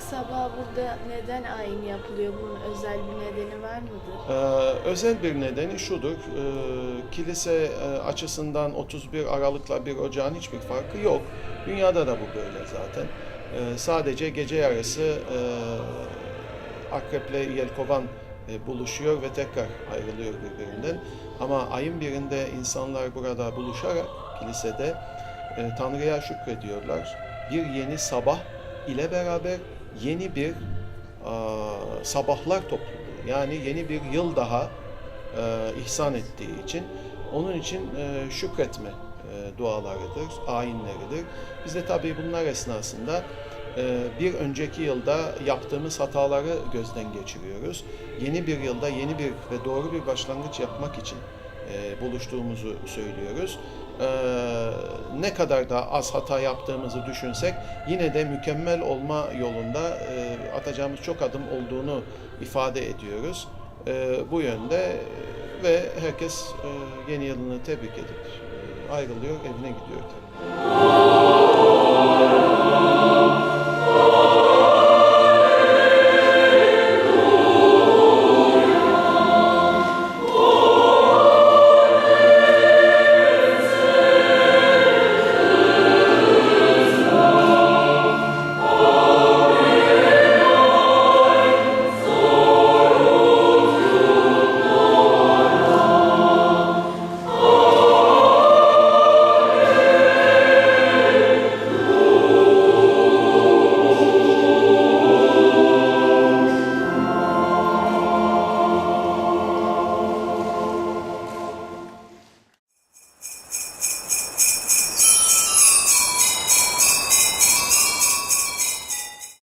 sabah burada neden ayin yapılıyor? Bunun özel bir nedeni var mıdır? Ee, özel bir nedeni şudur. Ee, kilise e, açısından 31 Aralık'la 1 Ocağın hiçbir farkı yok. Dünyada da bu böyle zaten. Ee, sadece gece yarısı e, Akrep Yelkovan e, buluşuyor ve tekrar ayrılıyor birbirinden. Ama ayın birinde insanlar burada buluşarak kilisede e, Tanrı'ya şükrediyorlar. Bir yeni sabah ile beraber yeni bir aa, sabahlar topluluğu yani yeni bir yıl daha e, ihsan ettiği için onun için e, şükretme e, dualarıdır, ayinleridir. Biz de tabii bunlar esnasında e, bir önceki yılda yaptığımız hataları gözden geçiriyoruz. Yeni bir yılda yeni bir ve doğru bir başlangıç yapmak için e, buluştuğumuzu söylüyoruz. Ne kadar da az hata yaptığımızı düşünsek yine de mükemmel olma yolunda e, atacağımız çok adım olduğunu ifade ediyoruz. E, bu yönde e, ve herkes yeni yılını tebrik edip e, ayrılıyor, evine gidiyor tabii.